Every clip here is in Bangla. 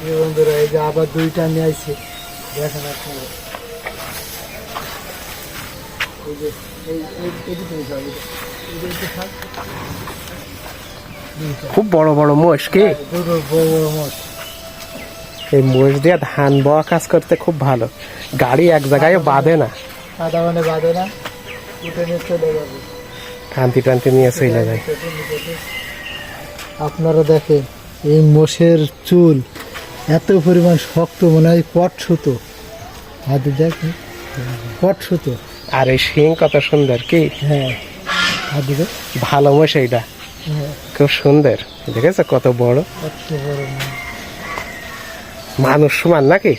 বন্ধুরা এই যে আবার দুইটা নিয়ে আইছে। দেখেন আপনারা। এই যে। খুব বড় বড় মোষ কি? মোষ। এই মোষ দিয়ে ধান বওয়া কাজ করতে খুব ভালো। গাড়ি এক জায়গায় বাঁধে না। সাদা মানে বাঁধে না। উঠে নিয়ে চলে যাবে। টানতি টানতি নিয়ে চলে যায়। আপনারা দেখেন এই মোষের চুল এত পরিমাণ শক্ত মনে হয় পট সুতো। হাতে দেখেন পট সুতো। আর এই শিং কত সুন্দর কি? হ্যাঁ। হাতে দেখ। ভালো মোষ এইটা খুব সুন্দর। দেখেছ কত বড়? কত বড় মানুষ সমান নাকি?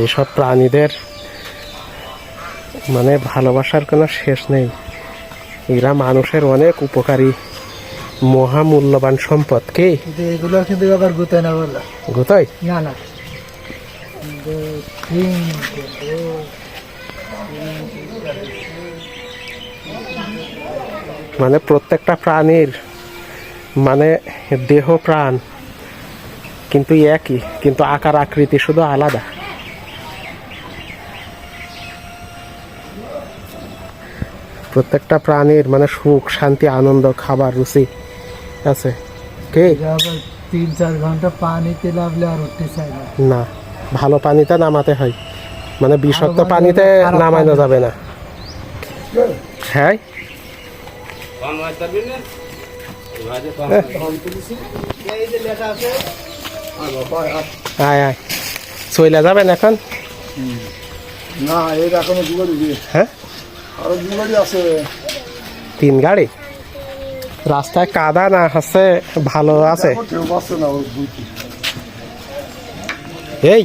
এইসব প্রাণীদের মানে ভালোবাসার কোনো শেষ নেই। এরা মানুষের অনেক উপকারী মহামূল্যবান সম্পদ কি? এগুলো কিন্তু আবার গুতায় না বললা? না না। মানে প্রত্যেকটা প্রাণীর মানে দেহ প্রাণ কিন্তু একই কিন্তু আকার আকৃতি শুধু আলাদা। প্রত্যেকটা প্রাণীর মানে সুখ শান্তি আনন্দ খাবার রুচি আছে। কে? তিন চার ঘণ্টা পানিতে নামলে আর উঠতে না। না ভালো পানিতে নামাতে হয়। মানে বিষাক্ত পানিতে নামানো যাবে না। হ্যাঁ? আয় আয়। চইলা যাবেন এখন? না এর এখনও হ্যাঁ? আরও দু গাড়ি আছে তিন গাড়ি রাস্তায় কাদা না হচ্ছে ভালো আছে কেউ পাচ্ছে না ওর বুঝি এই!